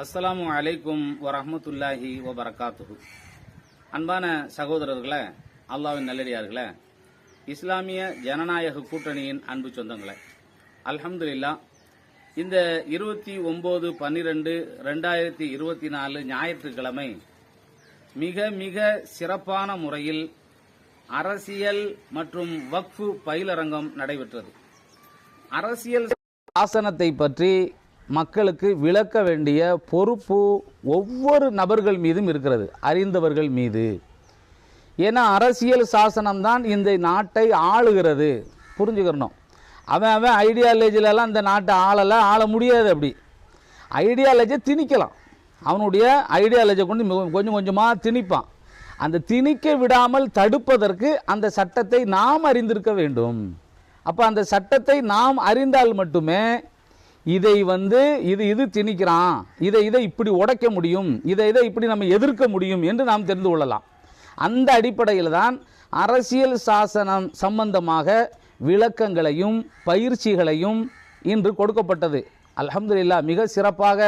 அஸ்ஸலாமு அலைக்கும் வரஹ்மத்துல்லாஹி வபரகாத்துஹு. அன்பான சகோதரர்களே அல்லாவின் நல்லடியார்களே இஸ்லாமிய ஜனநாயக கூட்டணியின் அன்பு சொந்தங்களே அல்ஹம்துலில்லாஹ் இந்த இருபத்தி ஒம்பது பன்னிரெண்டு ரெண்டாயிரத்தி இருபத்தி நாலு ஞாயிற்றுக்கிழமை மிக மிக சிறப்பான முறையில் அரசியல் மற்றும் வக்ஃபு பயிலரங்கம் நடைபெற்றது. அரசியல் சாசனத்தை பற்றி மக்களுக்கு விளக்க வேண்டிய பொறுப்பு ஒவ்வொரு நபர்கள் மீதும் இருக்கிறது அறிந்தவர்கள் மீது. ஏன்னா அரசியல் சாசனம் தான் இந்த நாட்டை ஆளுகிறது. புரிஞ்சுக்கிறணும் அவன் அவன் ஐடியாலஜிலலாம் இந்த நாட்டை ஆளலை ஆள முடியாது அப்படி. ஐடியாலஜியை திணிக்கலாம். அவனுடைய ஐடியாலஜியை கொண்டு கொஞ்சம் கொஞ்சமாக திணிப்பான். அந்த திணிக்க விடாமல் தடுப்பதற்கு அந்த சட்டத்தை நாம் அறிந்திருக்க வேண்டும். அப்போ அந்த சட்டத்தை நாம் அறிந்தால் மட்டுமே இதை வந்து இது இது திணிக்கிறான். இதை இதை இப்படி உடைக்க முடியும். இதை இதை இப்படி நம்ம எதிர்க்க முடியும் என்று நாம் தெரிந்து கொள்ளலாம். அந்த அடிப்படையில் தான் அரசியல் சாசனம் சம்பந்தமாக விளக்கங்களையும் பயிற்சிகளையும் இன்று கொடுக்கப்பட்டது. அலமதுல்லா மிக சிறப்பாக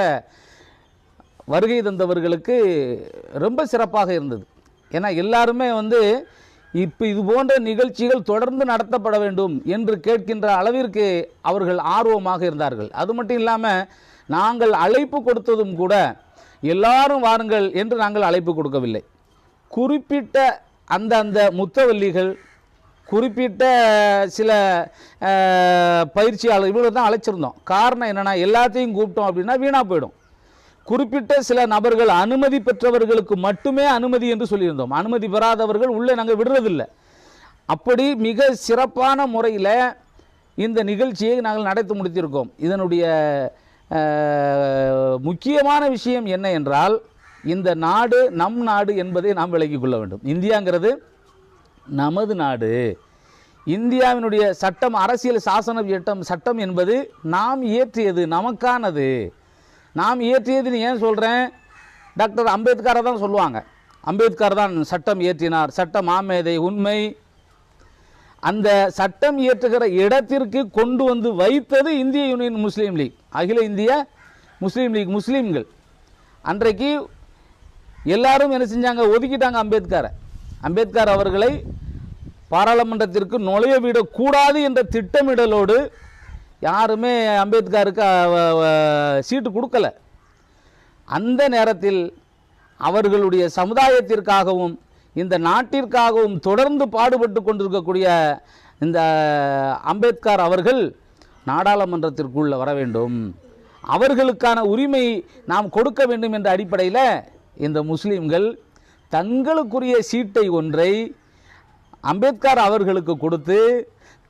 வருகை தந்தவர்களுக்கு ரொம்ப சிறப்பாக இருந்தது. ஏன்னா எல்லாருமே வந்து இப்போ இது போன்ற நிகழ்ச்சிகள் தொடர்ந்து நடத்தப்பட வேண்டும் என்று கேட்கின்ற அளவிற்கு அவர்கள் ஆர்வமாக இருந்தார்கள். அது மட்டும் இல்லாமல் நாங்கள் அழைப்பு கொடுத்ததும் கூட எல்லாரும் வாருங்கள் என்று நாங்கள் அழைப்பு கொடுக்கவில்லை. குறிப்பிட்ட அந்த அந்த முத்தவல்லிகள் குறிப்பிட்ட சில பயிற்சியாளர் இவங்களை தான் அழைச்சிருந்தோம். காரணம் என்னென்னா எல்லாத்தையும் கூப்பிட்டோம் அப்படின்னா வீணாக போயிடும். குறிப்பிட்ட சில நபர்கள் அனுமதி பெற்றவர்களுக்கு மட்டுமே அனுமதி என்று சொல்லியிருந்தோம். அனுமதி பெறாதவர்கள் உள்ளே நாங்கள் விடுறதில்லை. அப்படி மிக சிறப்பான முறையில் இந்த நிகழ்ச்சியை நாங்கள் நடத்தி முடித்திருக்கோம். இதனுடைய முக்கியமான விஷயம் என்ன என்றால் இந்த நாடு நம் நாடு என்பதை நாம் விளங்கிக் கொள்ள வேண்டும். இந்தியாங்கிறது நமது நாடு. இந்தியாவினுடைய சட்டம் அரசியல் சாசன சட்டம் சட்டம் என்பது நாம் இயற்றியது நமக்கானது. நாம் இயற்றியதுன்னு ஏன் சொல்கிறேன் டாக்டர் அம்பேத்கரை தான் சொல்லுவாங்க. அம்பேத்கர் தான் சட்டம் இயற்றினார். சட்ட மாமேதை உண்மை. அந்த சட்டம் இயற்றுகிற இடத்திற்கு கொண்டு வந்து வைத்தது இந்திய யூனியன் முஸ்லீம் லீக். அகில இந்திய முஸ்லீம் லீக் முஸ்லீம்கள். அன்றைக்கு எல்லாரும் என்ன செஞ்சாங்க? ஒதுக்கிட்டாங்க அம்பேத்கரை. அம்பேத்கர் அவர்களை பாராளுமன்றத்திற்கு நுழைய விடக்கூடாது என்ற திட்டமிடலோடு யாருமே அம்பேத்கருக்கு சீட்டு கொடுக்கல. அந்த நேரத்தில் அவர்களுடைய சமுதாயத்திற்காகவும் இந்த நாட்டிற்காகவும் தொடர்ந்து பாடுபட்டு கொண்டிருக்கக்கூடிய இந்த அம்பேத்கர் அவர்கள் நாடாளுமன்றத்திற்குள்ள வர வேண்டும். அவர்களுக்கான உரிமை நாம் கொடுக்க வேண்டும் என்ற அடிப்படையில் இந்த முஸ்லீம்கள் தங்களுக்குரிய சீட்டை ஒன்றை அம்பேத்கர் அவர்களுக்கு கொடுத்து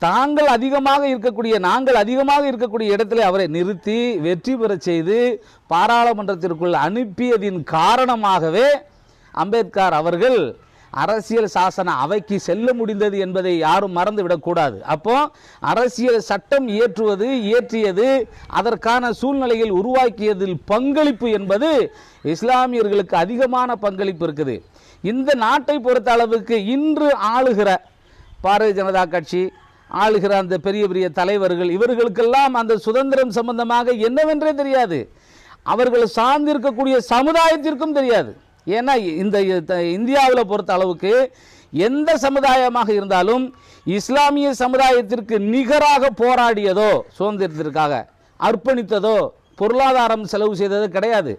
தாங்கள் அதிகமாக இருக்கக்கூடிய நாங்கள் அதிகமாக இருக்கக்கூடிய இடத்துல அவரை நிறுத்தி வெற்றி பெறச் செய்து பாராளுமன்றத்திற்குள் அனுப்பியதின் காரணமாகவே அம்பேத்கர் அவர்கள் அரசியல் சாசன அவைக்கு செல்ல முடிந்தது என்பதை யாரும் மறந்துவிடக்கூடாது அப்போ அரசியல் சட்டம் இயற்றுவது இயற்றியது அதற்கான சூழ்நிலையில் உருவாக்கியதில் பங்களிப்பு என்பது இஸ்லாமியர்களுக்கு அதிகமான பங்களிப்பு இருக்குது. இந்த நாட்டை பொறுத்த அளவுக்கு இன்று ஆளுகிற பாரதிய ஜனதா கட்சி ஆளுகிற அந்த பெரிய பெரிய தலைவர்கள் இவர்களுக்கெல்லாம் அந்த சுதந்திரம் சம்பந்தமாக என்னவென்றே தெரியாது. அவர்கள் சார்ந்திருக்கக்கூடிய சமுதாயத்திற்கும் தெரியாது. ஏன்னா இந்த இந்தியாவில் பொறுத்த அளவுக்கு எந்த சமுதாயமாக இருந்தாலும் இஸ்லாமிய சமுதாயத்திற்கு நிகராக போராடியதோ சுதந்திரத்திற்காக அர்ப்பணித்ததோ பொருளாதாரம் செலவு செய்ததோ கிடையாது.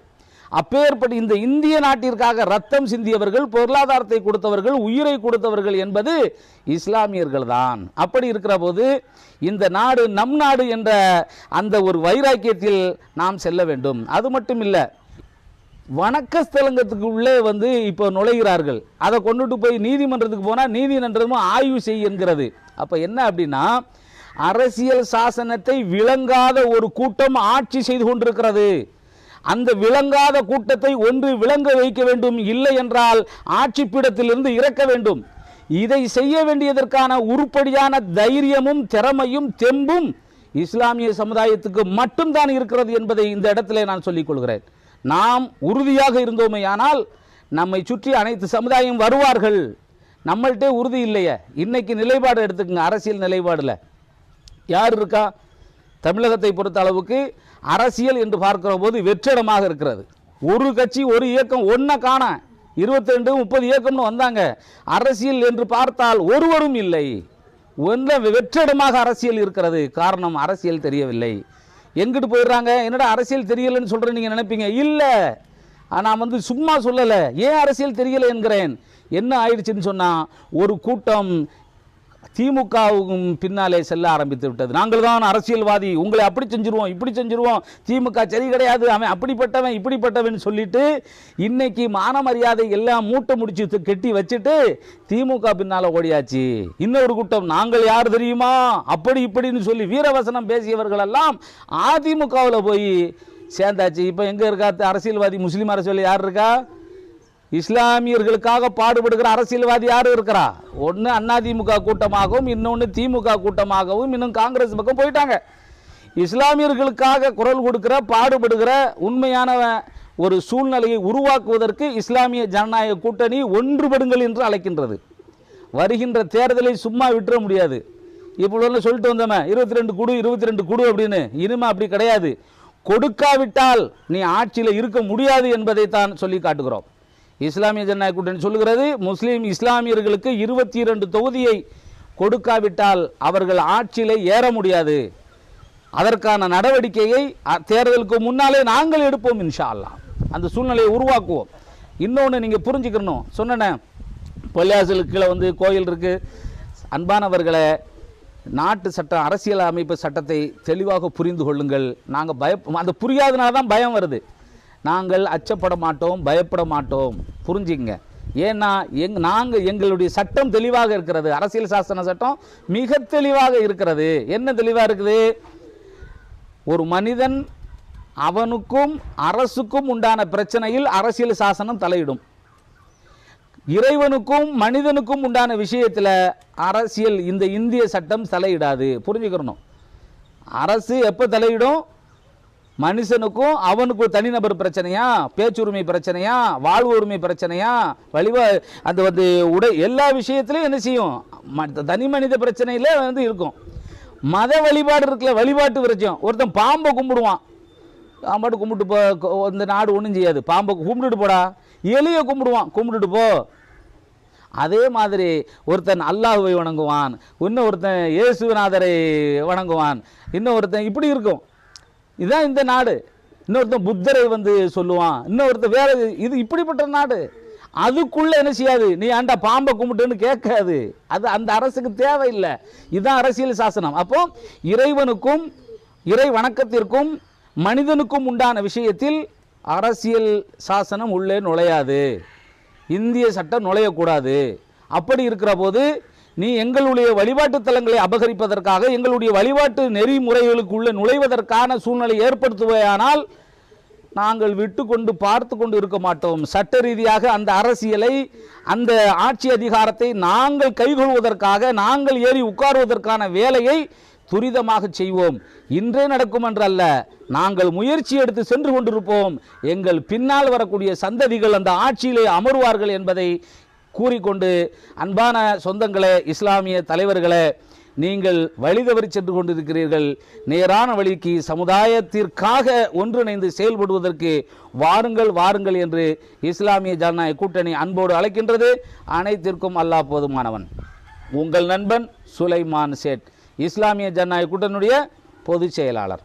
அப்பேற்பட்டு இந்த இந்திய நாட்டிற்காக ரத்தம் சிந்தியவர்கள் பொருளாதாரத்தை கொடுத்தவர்கள் உயிரை கொடுத்தவர்கள் என்பது இஸ்லாமியர்கள் தான். அப்படி இருக்கிற போது இந்த நாடு நம் நாடு என்ற அந்த ஒரு வைராக்கியத்தில் நாம் செல்ல வேண்டும். அது மட்டும் இல்லை வணக்க ஸ்தலங்கத்துக்கு உள்ளே வந்து இப்போ நுழைகிறார்கள். அதை கொண்டுட்டு போய் நீதிமன்றத்துக்கு போனால் நீதிமன்றமும் ஆய்வு செய் என்கிறது. அப்போ என்ன அப்படின்னா அரசியல் சாசனத்தை விளங்காத ஒரு கூட்டம் ஆட்சி செய்து கொண்டிருக்கிறது. அந்த விளங்காத கூட்டத்தை ஒன்று விளங்க வைக்க வேண்டும் இல்லை என்றால் ஆட்சி பீடத்திலிருந்து இறக்க வேண்டும். இதை செய்ய வேண்டியதற்கான உருப்படியான தைரியமும் திறமையும் தெம்பும் இஸ்லாமிய சமுதாயத்துக்கு மட்டும்தான் இருக்கிறது என்பதை இந்த இடத்திலே நான் சொல்லிக் கொள்கிறேன். நாம் உறுதியாக இருந்தோமேயானால் நம்மை சுற்றி அனைத்து சமுதாயம் வருவார்கள். நம்மள்கிட்ட உறுதி இல்லையே. இன்னைக்கு நிலைப்பாடு எடுத்துக்கங்க. அரசியல் நிலைப்பாடில். யார் இருக்கா? தமிழகத்தை பொறுத்த அளவுக்கு அரசியல் என்று பார்க்கிற போது வெற்றிடமாக இருக்கிறது. ஒரு கட்சி ஒரு இயக்கம் ஒன்றை காண இருபத்தி ரெண்டு முப்பது இயக்கம்னு வந்தாங்க. அரசியல் என்று பார்த்தால் ஒருவரும் இல்லை. ஒன்ற வெற்றிடமாக அரசியல் இருக்கிறது. காரணம் அரசியல் தெரியவில்லை. எங்கிட்டு போயிடுறாங்க? என்னடா அரசியல் தெரியலன்னு சொல்கிறேன் நீங்கள் நினைப்பீங்க? இல்லை. நான் வந்து சும்மா சொல்லலை. ஏன் அரசியல் தெரியலை என்கிறேன்? என்ன ஆயிடுச்சுன்னு சொன்னால் ஒரு கூட்டம் திமுகவுக்கும் பின்னாலே செல்ல ஆரம்பித்து விட்டது. நாங்கள் தான் அரசியல்வாதி. உங்களை அப்படி செஞ்சிருவோம் இப்படி செஞ்சிருவோம். திமுக சரி கிடையாது. அவன் அப்படிப்பட்டவன் இப்படிப்பட்டவன் சொல்லிட்டு இன்னைக்கு மான மரியாதை எல்லாம் மூட்டை முடிச்சு கெட்டி வச்சுட்டு திமுக பின்னால ஓடியாச்சு. இன்னொரு கூட்டம் நாங்கள் யார் தெரியுமா? அப்படி இப்படின்னு சொல்லி வீரவசனம் பேசியவர்கள் எல்லாம் அதிமுகவில் போய் சேர்ந்தாச்சு. இப்போ எங்கே இருக்கா? அரசியல்வாதி முஸ்லீம் அரசியல் யார் இருக்கா? இஸ்லாமியர்களுக்காக பாடுபடுகிற அரசியல்வாதி யார் இருக்கிறா? ஒன்று அதிமுக கூட்டமாகவும் இன்னொன்று திமுக கூட்டமாகவும் இன்னும் காங்கிரஸ் பக்கம் போயிட்டாங்க. இஸ்லாமியர்களுக்காக குரல் கொடுக்கிற பாடுபடுகிற உண்மையான ஒரு சூழ்நிலையை உருவாக்குவதற்கு இஸ்லாமிய ஜனநாயக கூட்டணி ஒன்றுபடுங்கள் என்று அழைக்கின்றது. வருகின்ற தேர்தலை சும்மா விட்டுற முடியாது. இப்போ சொல்லிட்டு வந்தோமே இருபத்தி ரெண்டு குடு இருபத்தி ரெண்டு குடு அப்படின்னு. இனிமே அப்படி கிடையாது. கொடுக்காவிட்டால் நீ ஆட்சியில் இருக்க முடியாது என்பதை தான் சொல்லி காட்டுகிறோம். இஸ்லாமிய ஜனநாயக கூட்டணி சொல்லுகிறது முஸ்லீம் இஸ்லாமியர்களுக்கு இருபத்தி இரண்டு தொகுதியை கொடுக்காவிட்டால் அவர்கள் ஆட்சியில் ஏற முடியாது. அதற்கான நடவடிக்கையை அ- தேர்தலுக்கு முன்னாலே நாங்கள் எடுப்போம் இன்ஷா அல்லா அந்த சூழ்நிலையை உருவாக்குவோம். இன்னொன்று நீங்கள் புரிஞ்சுக்கணும். சொன்னேன் பொல்லியாசலுக்கு கீழே வந்து கோயில் இருக்குது அன்பானவர்களை நாட்டு சட்டம் அரசியல் அமைப்பு சட்டத்தை தெளிவாக புரிந்து கொள்ளுங்கள். நாங்கள் பய அந்த புரியாதனால தான் பயம் வருது. நாங்கள் அச்சப்பட மாட்டோம் பயப்பட மாட்டோம். புரிஞ்சுங்க ஏன்னா எங் நாங்கள் எங்களுடைய சட்டம் தெளிவாக இருக்கிறது. அரசியல் சாசன சட்டம் மிக தெளிவாக இருக்கிறது. என்ன தெளிவாக இருக்குது? ஒரு மனிதன் அவனுக்கும் அரசுக்கும் உண்டான பிரச்சனையில் அரசியல் சாசனம் தலையிடும். இறைவனுக்கும் மனிதனுக்கும் உண்டான விஷயத்தில் அரசியல் இந்த இந்திய சட்டம் தலையிடாது. புரிஞ்சுக்கிறணும். அரசு எப்போ தலையிடும்? மனுஷனுக்கும் அவனுக்கும் தனிநபர் பிரச்சனையா? பேச்சுரிமை பிரச்சனையா? வாழ்வு உரிமை பிரச்சனையா? வழிவா அந்த வந்து உடை எல்லா விஷயத்துலையும் என்ன செய்யும்? தனி மனித பிரச்சனையில வந்து இருக்கும். மத வழிபாடு இருக்குல்ல வழிபாட்டு பிரச்சனை ஒருத்தன் பாம்பை கும்பிடுவான். பாம்பாட்டு கும்பிட்டு போ இந்த நாடு ஒன்றும் செய்யாது. பாம்பை கும்பிட்டுட்டு போடா. எலியை கும்பிடுவான். கும்பிட்டுட்டு போ. அதே மாதிரி ஒருத்தன் அல்லாஹுவை வணங்குவான். இன்னும் ஒருத்தன் இயேசுநாதரை வணங்குவான். இன்னும் ஒருத்தன் இப்படி இருக்கும். இதுதான் இந்த நாடு. இன்னொருத்தன் புத்தரை வந்து சொல்லுவான். இன்னொருத்தன் வேற இது இப்படிப்பட்ட நாடு. அதுக்குள்ளே என்ன செய்யாது? நீ ஆண்டா பாம்பை கும்பிட்டுன்னு கேட்காது. அது அந்த அரசுக்கு தேவையில்லை. இதுதான் அரசியல் சாசனம். அப்போ இறைவனுக்கும் இறை வணக்கத்திற்கும் மனிதனுக்கும் உண்டான விஷயத்தில் அரசியல் சாசனம் உள்ளே நுழையாது. இந்திய சட்டம் நுழையக்கூடாது. அப்படி இருக்கிற போது நீ எங்களுடைய வழிபாட்டு தலங்களை அபகரிப்பதற்காக எங்களுடைய வழிபாட்டு நெறிமுறைகளுக்குள்ளே நுழைவதற்கான சூழ்நிலை ஏற்படுத்துவையானால் நாங்கள் விட்டு கொண்டு பார்த்து கொண்டு இருக்க மாட்டோம். சட்ட ரீதியாக அந்த அரசியலை அந்த ஆட்சி அதிகாரத்தை நாங்கள் கைகொள்வதற்காக நாங்கள் ஏறி உட்காருவதற்கான வேலையை துரிதமாக செய்வோம். இன்றே நடக்கும் என்றல்ல நாங்கள் முயற்சி எடுத்து சென்று கொண்டிருப்போம். எங்கள் பின்னால் வரக்கூடிய சந்ததிகள் அந்த ஆட்சியிலே அமருவார்கள் என்பதை கூறிக்கொண்டு அன்பான சொந்தங்களே இஸ்லாமிய தலைவர்களே நீங்கள் வழி தவறி சென்று கொண்டிருக்கிறீர்கள். நேரான வழிக்கு சமுதாயத்திற்காக ஒன்றிணைந்து செயல்படுவதற்கு வாருங்கள் வாருங்கள் என்று இஸ்லாமிய ஜனநாயக கூட்டணி அன்போடு அழைக்கின்றது. அனைத்திற்கும் அல்லாஹ் போதுமானவன். உங்கள் நண்பன் சுலைமான் சேட் இஸ்லாமிய ஜனநாயக கூட்டணியுடைய பொதுச் செயலாளர்.